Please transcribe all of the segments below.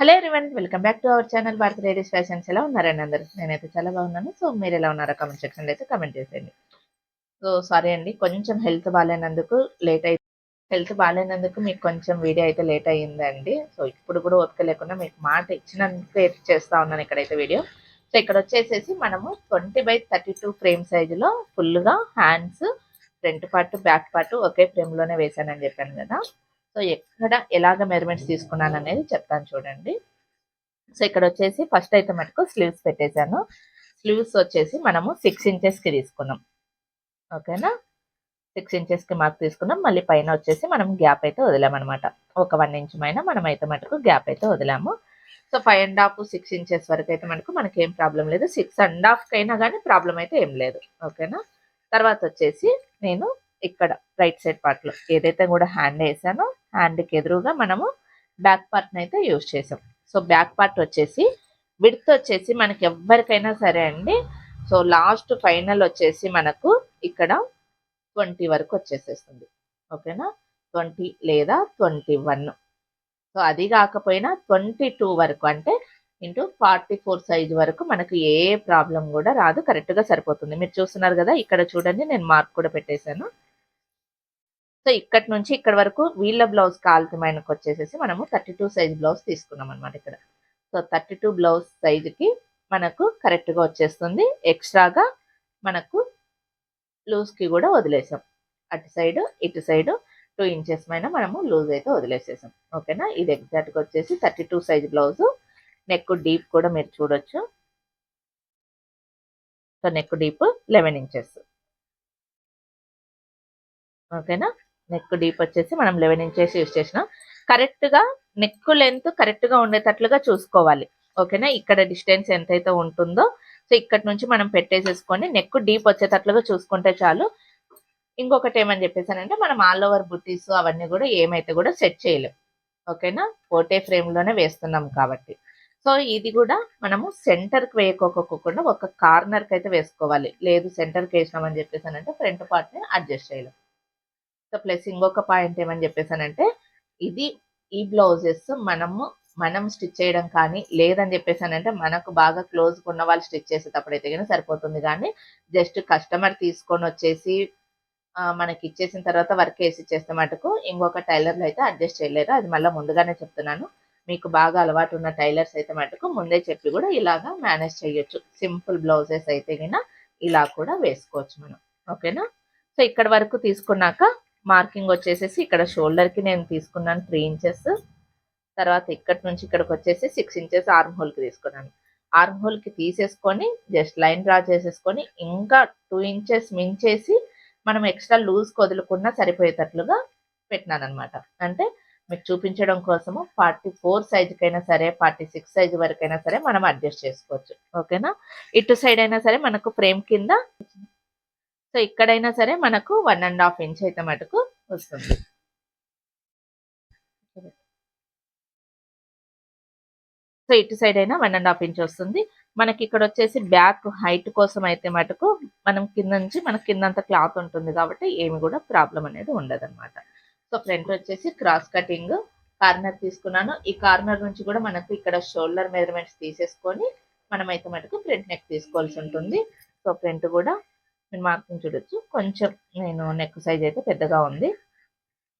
Hello everyone welcome back to our channel Bharat ladies fashions. ఎలా ఉన్నారండి అందరు? నేనైతే చాలా బాగున్నాను. సో మీరు ఎలా ఉన్నారో కామెంట్ సెక్షన్లో అయితే కమెంట్ చేసేయండి. సో సారీ అండి కొంచెం హెల్త్ బాగాలేనందుకు లేట్ అయి హెల్త్ బాగాలేనందుకు మీకు కొంచెం వీడియో అయితే లేట్ అయ్యిందండి. సో ఇప్పుడు కూడా ఓపిక లేకుండా మీకు మాట ఇచ్చినందుకు చేస్తా ఉన్నాను ఇక్కడైతే వీడియో. సో ఇక్కడ వచ్చేసేసి మనము twenty by thirty two frame సైజులో ఫుల్గా hands front part back part ఒకే ఫ్రేమ్లోనే వేసానని చెప్పాను కదా. సో ఎక్కడ ఎలాగ మెజర్మెంట్స్ తీసుకున్నాను అనేది చెప్తాను చూడండి. సో ఇక్కడ వచ్చేసి ఫస్ట్ అయితే మటుకు స్లీవ్స్ పెట్టేశాను. స్లీవ్స్ వచ్చేసి మనము సిక్స్ ఇంచెస్కి తీసుకున్నాం. ఓకేనా? సిక్స్ ఇంచెస్కి మార్క్ తీసుకున్నాం. మళ్ళీ పైన వచ్చేసి మనం గ్యాప్ అయితే వదిలామన్నమాట. ఒక వన్ ఇంచ్ పైన మనం అయితే మటుకు గ్యాప్ అయితే వదిలాము. So five and half six inches వరకు అయితే మనకు మనకి ఏం ప్రాబ్లం లేదు. సిక్స్ అండ్ హాఫ్కి అయినా కానీ ప్రాబ్లం అయితే ఏం లేదు. ఓకేనా? తర్వాత వచ్చేసి నేను ఇక్కడ రైట్ సైడ్ పార్ట్లో ఏదైతే కూడా హ్యాండ్ వేసానో హ్యాండ్కి ఎదురుగా మనము బ్యాక్ పార్ట్ని అయితే యూజ్ చేసాం. సో బ్యాక్ పార్ట్ వచ్చేసి విడ్త్ వచ్చేసి మనకి ఎవరికైనా సరే అండి. సో లాస్ట్ ఫైనల్ వచ్చేసి మనకు ఇక్కడ ట్వంటీ వరకు వచ్చేసేస్తుంది. ఓకేనా ట్వంటీ లేదా ట్వంటీ వన్ సో అది కాకపోయినా ట్వంటీ టూ వరకు అంటే ఇంటూ ఫార్టీ ఫోర్ సైజ్ వరకు మనకు ఏ ప్రాబ్లం కూడా రాదు. కరెక్ట్గా సరిపోతుంది. మీరు చూస్తున్నారు కదా ఇక్కడ చూడండి నేను మార్క్ కూడా పెట్టేశాను. సో ఇక్కడ నుంచి ఇక్కడ వరకు వీళ్ళ బ్లౌజ్ కాల్తమైనకి వచ్చేసేసి మనము థర్టీ టూ సైజ్ బ్లౌజ్ తీసుకున్నాం అనమాట ఇక్కడ. సో థర్టీ టూ బ్లౌజ్ సైజుకి మనకు కరెక్ట్గా వచ్చేస్తుంది. ఎక్స్ట్రాగా మనకు లూజ్కి కూడా వదిలేసాం. అటు సైడ్ ఇటు సైడ్ టూ ఇంచెస్ పైన మనము లూజ్ అయితే వదిలేసేసాం. ఓకేనా? ఇది ఎగ్జాక్ట్గా వచ్చేసి thirty two size blouse. Neck deep కూడా మీరు చూడొచ్చు. So neck deep eleven inches. ఓకేనా? నెక్ డీప్ వచ్చేసి మనం లెవెన్ ఇంచెస్ యూజ్ చేసినాం. కరెక్ట్గా నెక్ లెంత్ కరెక్ట్గా ఉండేటట్లుగా చూసుకోవాలి. ఓకేనా? ఇక్కడ డిస్టెన్స్ ఎంతైతే ఉంటుందో సో ఇక్కడ నుంచి మనం పెట్టేసేసుకొని నెక్ డీప్ వచ్చేటట్లుగా చూసుకుంటే చాలు. ఇంకొకటి ఏమని చెప్పేసానంటే మనం ఆల్ ఓవర్ బుట్టీస్ అవన్నీ కూడా ఏమైతే కూడా సెట్ చేయలేం. ఓకేనా? ఒకటే ఫ్రేమ్లోనే వేస్తున్నాం కాబట్టి. సో ఇది కూడా మనము సెంటర్కి వేయకోకుండా ఒక కార్నర్కి అయితే వేసుకోవాలి. లేదు సెంటర్కి వేసినామని చెప్పేసానంటే ఫ్రంట్ పార్ట్ని అడ్జస్ట్ చేయలేం. ప్లస్ ఇంకొక పాయింట్ ఏమని చెప్పేసానంటే ఇది ఈ బ్లౌజెస్ మనము మనం స్టిచ్ చేయడం కానీ లేదని చెప్పేసానంటే మనకు బాగా క్లోజ్ ఉన్న వాళ్ళు స్టిచ్ చేసేటప్పుడు అయితే కానీ సరిపోతుంది. కానీ జస్ట్ కస్టమర్ తీసుకొని వచ్చేసి మనకి ఇచ్చేసిన తర్వాత వర్క్ వేసి ఇచ్చేస్తే మటుకు ఇంకొక టైలర్లు అయితే అడ్జస్ట్ చేయలేరు. అది మళ్ళీ ముందుగానే చెప్తున్నాను. మీకు బాగా అలవాటు ఉన్న టైలర్స్ అయితే మటుకు ముందే చెప్పి కూడా ఇలాగా మేనేజ్ చేయొచ్చు. సింపుల్ బ్లౌజెస్ అయితే కినా ఇలా కూడా వేసుకోవచ్చు మనం. ఓకేనా? సో ఇక్కడ వరకు తీసుకున్నాక మార్కింగ్ వచ్చేసేసి ఇక్కడ షోల్డర్కి నేను తీసుకున్నాను త్రీ ఇంచెస్. తర్వాత ఇక్కడ నుంచి ఇక్కడికి వచ్చేసి సిక్స్ ఇంచెస్ ఆర్మ్ హోల్కి తీసుకున్నాను. ఆర్మ్ హోల్కి తీసేసుకొని జస్ట్ లైన్ డ్రా చేసేసుకొని ఇంకా టూ ఇంచెస్ మించేసి మనం ఎక్స్ట్రా లూజ్ వదులుకున్నా సరిపోయేటట్లుగా పెట్టినాను అనమాట అంటే మీకు చూపించడం కోసము ఫార్టీ ఫోర్ సైజుకైనా సరే ఫార్టీ సిక్స్ సైజ్ వరకైనా సరే మనం అడ్జస్ట్ చేసుకోవచ్చు. ఓకేనా? ఇటు సైడ్ అయినా సరే మనకు ఫ్రేమ్ కింద సో ఇక్కడైనా సరే మనకు వన్ అండ్ హాఫ్ ఇంచ్ అయితే మటుకు వస్తుంది. సో ఇటు సైడ్ అయినా వన్ అండ్ హాఫ్ ఇంచ్ వస్తుంది. మనకి ఇక్కడ వచ్చేసి బ్యాక్ హైట్ కోసం అయితే మటుకు మనం కింద నుంచి మనకి కిందంత క్లాత్ ఉంటుంది కాబట్టి ఏమి కూడా ప్రాబ్లం అనేది ఉండదు సో ఫ్రంట్ వచ్చేసి క్రాస్ కటింగ్ కార్నర్ తీసుకున్నాను. ఈ కార్నర్ నుంచి కూడా మనకు ఇక్కడ షోల్డర్ మెజర్మెంట్స్ తీసేసుకొని మనమైతే మటుకు ఫ్రంట్ నెక్ తీసుకోవాల్సి ఉంటుంది. సో ఫ్రంట్ కూడా మీరు మార్కింగ్ చూడొచ్చు. కొంచెం నేను నెక్ సైజ్ అయితే పెద్దగా ఉంది.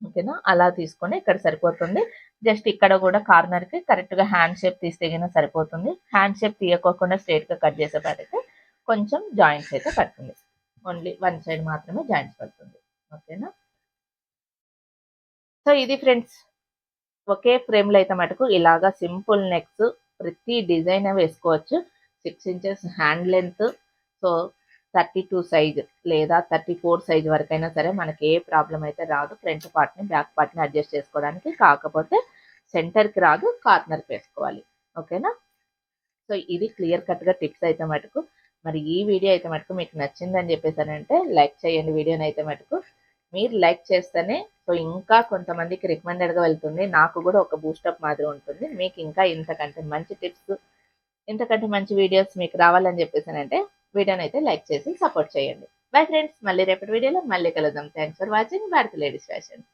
ఓకేనా? అలా తీసుకొని ఇక్కడ సరిపోతుంది. జస్ట్ ఇక్కడ కూడా కార్నర్కి కరెక్ట్గా హ్యాండ్ షేప్ తీస్తే సరిపోతుంది. హ్యాండ్ షేప్ తీయకోకుండా స్ట్రైట్గా కట్ చేసేపాటైతే కొంచెం జాయింట్స్ అయితే పడుతుంది. ఓన్లీ వన్ సైడ్ మాత్రమే జాయింట్స్ పడుతుంది. ఓకేనా? సో ఇది ఫ్రెండ్స్ ఒకే ఫ్రేమ్లో అయితే మటుకు ఇలాగా సింపుల్ నెక్స్ ప్రతి డిజైన్ వేసుకోవచ్చు. Six inches hand length. So thirty two size లేదా థర్టీ ఫోర్ సైజ్ వరకైనా సరే మనకి ఏ ప్రాబ్లం అయితే రాదు ఫ్రంట్ పార్ట్ని బ్యాక్ పార్ట్ని అడ్జస్ట్ చేసుకోవడానికి. కాకపోతే సెంటర్కి రాదు కార్నర్కి వేసుకోవాలి. ఓకేనా? సో ఇది క్లియర్ కట్గా టిప్స్ అయితే మటుకు. మరి ఈ వీడియో అయితే మటుకు మీకు నచ్చిందని చెప్పేసానంటే లైక్ చేయండి వీడియోని అయితే మటుకు. మీరు లైక్ చేస్తేనే సో ఇంకా కొంతమందికి రికమెండెడ్గా వెళ్తుంది. నాకు కూడా ఒక బూస్టప్ మాదిరి ఉంటుంది. మీకు ఇంకా ఇంతకంటే మంచి టిప్స్ ఇంతకంటే మంచి వీడియోస్ మీకు రావాలని చెప్పేసానంటే వీడియోని అయితే లైక్ చేసి సపోర్ట్ చేయండి. బై ఫ్రెండ్స్ మళ్ళీ రేపటి వీడియోలో మళ్ళీ కలుద్దాం. Thanks for watching Bharat ladies fashion.